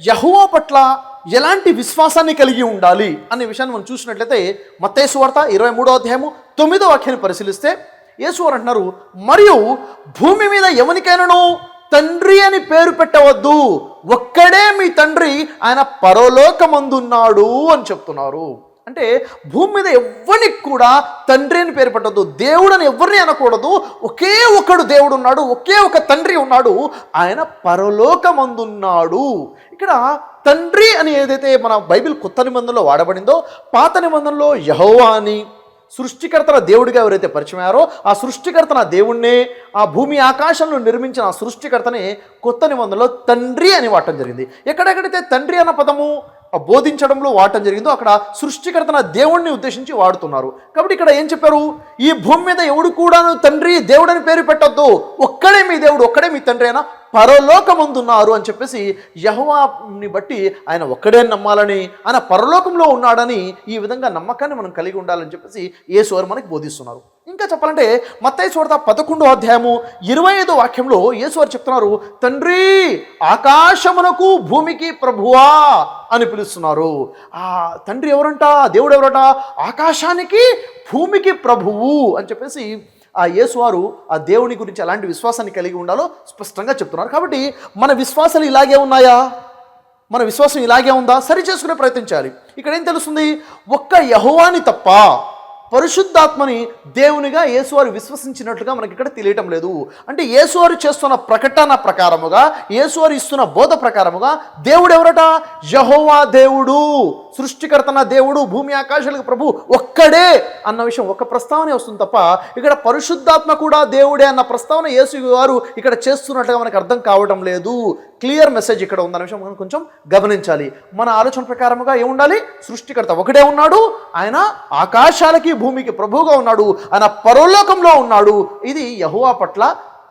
యహువా పట్ల ఎలాంటి విశ్వాసాన్ని కలిగి ఉండాలి అనే విషయాన్ని మనం చూసినట్లయితే మత్తేసు వార్త ఇరవై మూడో అధ్యాయము తొమ్మిదో వాక్యాన్ని పరిశీలిస్తే యేసువారు అంటున్నారు మరియు భూమి మీద ఎవరికైనాను తండ్రి అని పేరు పెట్టవద్దు. ఒక్కడే మీ తండ్రి ఆయన పరలోకమందున్నాడు అని చెప్తున్నారు. అంటే భూమి మీద ఎవరికి కూడా తండ్రి అని పేరు పెట్టద్దు దేవుడు అని ఎవరిని అనకూడదు. ఒకే ఒకడు దేవుడు ఉన్నాడు ఒకే ఒక తండ్రి ఉన్నాడు ఆయన పరలోకమందున్నాడు. ఇక్కడ తండ్రి అని ఏదైతే మన బైబిల్ కొత్త నిబంధనలో వాడబడిందో పాత నిబంధనలో యహోవా అని సృష్టికర్తన దేవుడిగా ఎవరైతే పరిచయం ఆ సృష్టికర్తన దేవుణ్ణే ఆ భూమి ఆకాశంలో నిర్మించిన ఆ సృష్టికర్తనే కొత్త నిబంధనలో తండ్రి అని వాడటం జరిగింది. ఎక్కడెక్కడైతే తండ్రి అన్న పదము బోధించడంలో వాడటం జరిగిందో అక్కడ సృష్టికర్తన దేవుణ్ణి ఉద్దేశించి వాడుతున్నారు. కాబట్టి ఇక్కడ ఏం చెప్పారు? ఈ భూమి మీద ఎవడు కూడాను తండ్రి దేవుడని పేరు పెట్టొద్దు. ఒక్కడే మీ దేవుడు ఒక్కడే మీ తండ్రి అయినా పరలోకమందున్నారు అని చెప్పేసి యహోవాని బట్టి ఆయన ఒక్కడే నమ్మాలని ఆయన పరలోకంలో ఉన్నాడని ఈ విధంగా నమ్మకాన్ని మనం కలిగి ఉండాలని చెప్పేసి యేసువారు మనకి బోధిస్తున్నారు. ఇంకా చెప్పాలంటే మత్తయ్య చూడతా పదకొండో అధ్యాయము ఇరవై ఐదో వాక్యంలో యేసువారు చెప్తున్నారు తండ్రి ఆకాశమునకు భూమికి ప్రభువా అని పిలుస్తున్నారు. ఆ తండ్రి ఎవరంట? దేవుడు ఎవరట? ఆకాశానికి భూమికి ప్రభువు అని చెప్పేసి ఆ యేసువారు ఆ దేవుని గురించి ఎలాంటి విశ్వాసాన్ని కలిగి ఉండాలో స్పష్టంగా చెప్తున్నారు. కాబట్టి మన విశ్వాసాలు ఇలాగే ఉన్నాయా? మన విశ్వాసం ఇలాగే ఉందా? సరి చేసుకునే ప్రయత్నించాలి ఇక్కడ ఏం తెలుస్తుంది? ఒక్క యహోవాని తప్ప పరిశుద్ధాత్మని దేవునిగా యేసువారు విశ్వసించినట్లుగా మనకి ఇక్కడ తెలియటం లేదు. అంటే యేసువారు చేస్తున్న ప్రకటన ప్రకారముగా యేసువారు ఇస్తున్న బోధ ప్రకారముగా దేవుడు ఎవరట? యహోవా దేవుడు. సృష్టికర్తన దేవుడు భూమి ఆకాశాలకు ప్రభు ఒక్కడే అన్న విషయం ఒక ప్రస్తావనే వస్తుంది తప్ప ఇక్కడ పరిశుద్ధాత్మ కూడా దేవుడే అన్న ప్రస్తావన యేసు వారు ఇక్కడ చేస్తున్నట్టుగా మనకు అర్థం కావటం లేదు. క్లియర్ మెసేజ్ ఇక్కడ ఉందన్న విషయం మనం కొంచెం గమనించాలి. మన ఆలోచన ప్రకారముగా ఏముండాలి? సృష్టికర్త ఒకడే ఉన్నాడు ఆయన ఆకాశాలకి భూమికి ప్రభువుగా ఉన్నాడు ఆయన పరలోకంలో ఉన్నాడు. ఇది యహువా పట్ల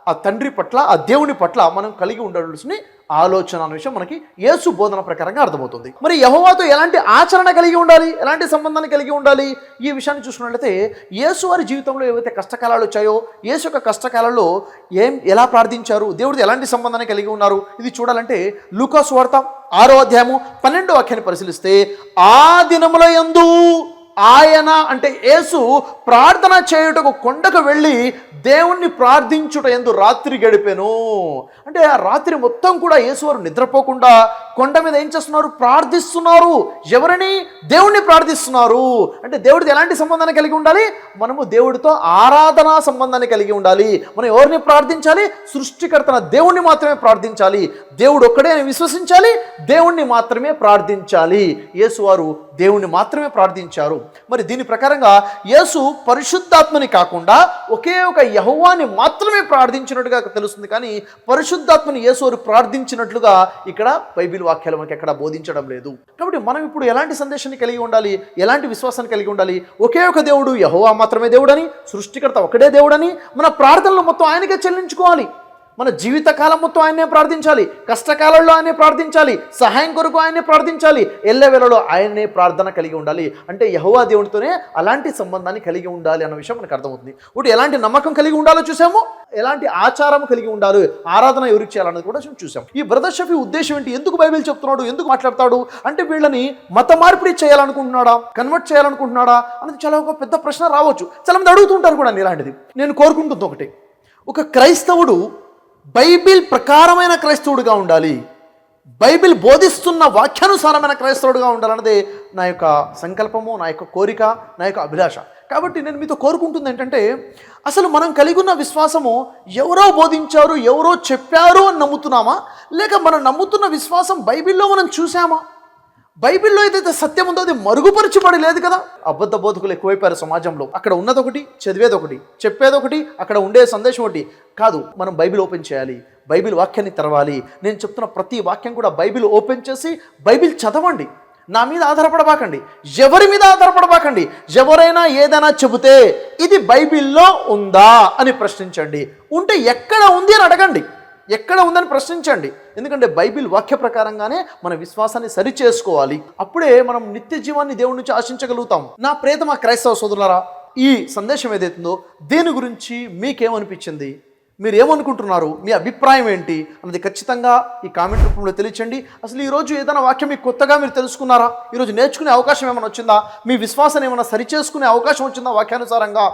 ఆ తండ్రి పట్ల ఆ దేవుని పట్ల మనం కలిగి ఉండవలసిన ఆలోచన అనే విషయం మనకి యేసు బోధన ప్రకారంగా అర్థమవుతుంది. మరి యహోవాతో ఎలాంటి ఆచరణ కలిగి ఉండాలి? ఎలాంటి సంబంధాన్ని కలిగి ఉండాలి? ఈ విషయాన్ని చూసుకున్నట్లయితే యేసు వారి జీవితంలో ఏవైతే కష్టకాలాలు వచ్చాయో యేసు యొక్క కష్టకాలంలో ఏం ఎలా ప్రార్థించారు? దేవుడితో ఎలాంటి సంబంధాన్ని కలిగి ఉన్నారు? ఇది చూడాలంటే లూకాస్ వార్త ఆరో అధ్యాయము పన్నెండో వాక్యాన్ని పరిశీలిస్తే ఆ దినముల ఎందు ఆయన అంటే యేసు ప్రార్థన చేయుటకు కొండకు వెళ్ళి దేవుణ్ణి ప్రార్థించుట ఎందు రాత్రి గడిపాను. అంటే ఆ రాత్రి మొత్తం కూడా యేసువారు నిద్రపోకుండా కొండ మీద ఏం చేస్తున్నారు? ప్రార్థిస్తున్నారు. ఎవరిని? దేవుణ్ణి ప్రార్థిస్తున్నారు. అంటే దేవుడితో ఎలాంటి సంబంధాన్ని కలిగి ఉండాలి? మనము దేవుడితో ఆరాధనా సంబంధాన్ని కలిగి ఉండాలి. మనం ఎవరిని ప్రార్థించాలి? సృష్టికర్తన దేవుణ్ణి మాత్రమే ప్రార్థించాలి. దేవుడు ఒక్కడే అని విశ్వసించాలి. దేవుణ్ణి మాత్రమే ప్రార్థించాలి. యేసువారు దేవుణ్ణి మాత్రమే ప్రార్థించారు. మరి దీని ప్రకారంగా యేసు పరిశుద్ధాత్మని కాకుండా ఒకే ఒక యహోవాని మాత్రమే ప్రార్థించినట్టుగా తెలుస్తుంది. కానీ పరిశుద్ధాత్మని యేసువారు ప్రార్థించినట్లుగా ఇక్కడ బైబిల్ వాక్యాలు మనకి ఎక్కడ బోధించడం లేదు. కాబట్టి మనం ఇప్పుడు ఎలాంటి సందేశాన్ని కలిగి ఉండాలి? ఎలాంటి విశ్వాసాన్ని కలిగి ఉండాలి? ఒకే ఒక దేవుడు యహోవా మాత్రమే దేవుడని సృష్టికర్త ఒకటే దేవుడని మన ప్రార్థనలు మొత్తం ఆయనకే చెల్లించుకోవాలి. మన జీవితకాలం మొత్తం ఆయన్నే ప్రార్థించాలి. కష్టకాలంలో ఆయనే ప్రార్థించాలి. సహాయం కొరకు ఆయనే ప్రార్థించాలి. ఎల్లవేళలో ఆయనే ప్రార్థన కలిగి ఉండాలి. అంటే యహోవా దేవునితోనే అలాంటి సంబంధాన్ని కలిగి ఉండాలి అన్న విషయం మనకు అర్థమవుతుంది. ఇప్పుడు ఎలాంటి నమ్మకం కలిగి ఉండాలో చూసాము. ఎలాంటి ఆచారం కలిగి ఉండాలి. ఆరాధన ఎవరికి చేయాలన్నది కూడా చూసాం ఈ బ్రదర్ షఫీ ఉద్దేశం ఏంటి? ఎందుకు బైబిల్ చెప్తున్నాడు? ఎందుకు మాట్లాడతాడు? అంటే వీళ్ళని మత మార్పిడి చేయాలనుకుంటున్నాడా? కన్వర్ట్ చేయాలనుకుంటున్నాడా? అనేది చాలా ఒక పెద్ద ప్రశ్న రావచ్చు. చాలా మంది అడుగుతుంటారు కూడా ఇలాంటిది. నేను కోరుకుంటుంది ఒకటి. ఒక క్రైస్తవుడు బైబిల్ ప్రకారమైన క్రైస్తవుడిగా ఉండాలి. బైబిల్ బోధిస్తున్న వాక్యానుసారమైన క్రైస్తవుడిగా ఉండాలన్నదే నా యొక్క సంకల్పము నా యొక్క కోరిక నా యొక్క అభిలాష. కాబట్టి నేను మీతో కోరుకుంటుంది ఏంటంటే అసలు మనం కలిగి ఉన్న విశ్వాసము ఎవరో బోధించారు ఎవరో చెప్పారు అని నమ్ముతున్నామా? లేక మనం నమ్ముతున్న విశ్వాసం బైబిల్లో మనం చూసామా బైబిల్లో ఏదైతే సత్యం ఉందో అది మరుగుపరచబడి లేదు కదా? అబద్ధ బోధకులు ఎక్కువైపోయారు సమాజంలో. అక్కడ ఉన్నది ఒకటి చదివేది ఒకటి చెప్పేది ఒకటి అక్కడ ఉండే సందేశం ఒకటి. కాదు మనం బైబిల్ ఓపెన్ చేయాలి బైబిల్ వాక్యాన్ని తెరవాలి. నేను చెప్తున్న ప్రతి వాక్యం కూడా బైబిల్ ఓపెన్ చేసి బైబిల్ చదవండి. నా మీద ఆధారపడబాకండి. ఎవరి మీద ఆధారపడబాకండి? ఎవరైనా ఏదైనా చెబితే ఇది బైబిల్లో ఉందా అని ప్రశ్నించండి. ఉంటే ఎక్కడ ఉంది అని అడగండి. ఎక్కడ ఉందని ప్రశ్నించండి. ఎందుకంటే బైబిల్ వాక్య ప్రకారంగానే మన విశ్వాసాన్ని సరి చేసుకోవాలి అప్పుడే మనం నిత్య జీవాన్ని దేవుడి నుంచి ఆశించగలుగుతాం. నా ప్రేతమ క్రైస్తవ సోదరులరా ఈ సందేశం ఏదైతుందో దేని గురించి మీకేమనిపించింది? మీరు ఏమనుకుంటున్నారు మీ అభిప్రాయం ఏంటి? అన్నది ఖచ్చితంగా ఈ కామెంట్ రూపంలో తెలియచండి. అసలు ఈరోజు ఏదైనా వాక్యం మీకు కొత్తగా మీరు తెలుసుకున్నారా? ఈరోజు నేర్చుకునే అవకాశం ఏమైనా వచ్చిందా? మీ విశ్వాసాన్ని ఏమైనా సరిచేసుకునే అవకాశం వచ్చిందా వాక్యానుసారంగా?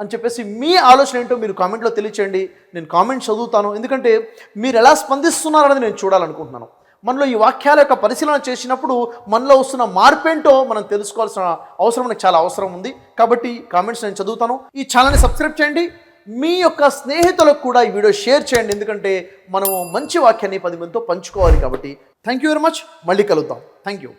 అని చెప్పేసి మీ ఆలోచన ఏంటో మీరు కామెంట్లో తెలియచేయండి. నేను కామెంట్ చదువుతాను. ఎందుకంటే మీరు ఎలా స్పందిస్తున్నారనేది నేను చూడాలనుకుంటున్నాను. మనలో ఈ వాక్యాల యొక్క పరిశీలన చేసినప్పుడు మనలో వస్తున్న మార్పేంటో మనం తెలుసుకోవాల్సిన అవసరం మనకు చాలా అవసరం ఉంది. కాబట్టి కామెంట్స్ నేను చదువుతాను. ఈ ఛానల్ని సబ్స్క్రైబ్ చేయండి. మీ యొక్క స్నేహితులకు కూడా ఈ వీడియో షేర్ చేయండి. ఎందుకంటే మనము మంచి వాక్యాన్ని పది మందితో పంచుకోవాలి కాబట్టి. థ్యాంక్ యూ వెరీ మచ్ మళ్ళీ కలుద్దాం. Thank you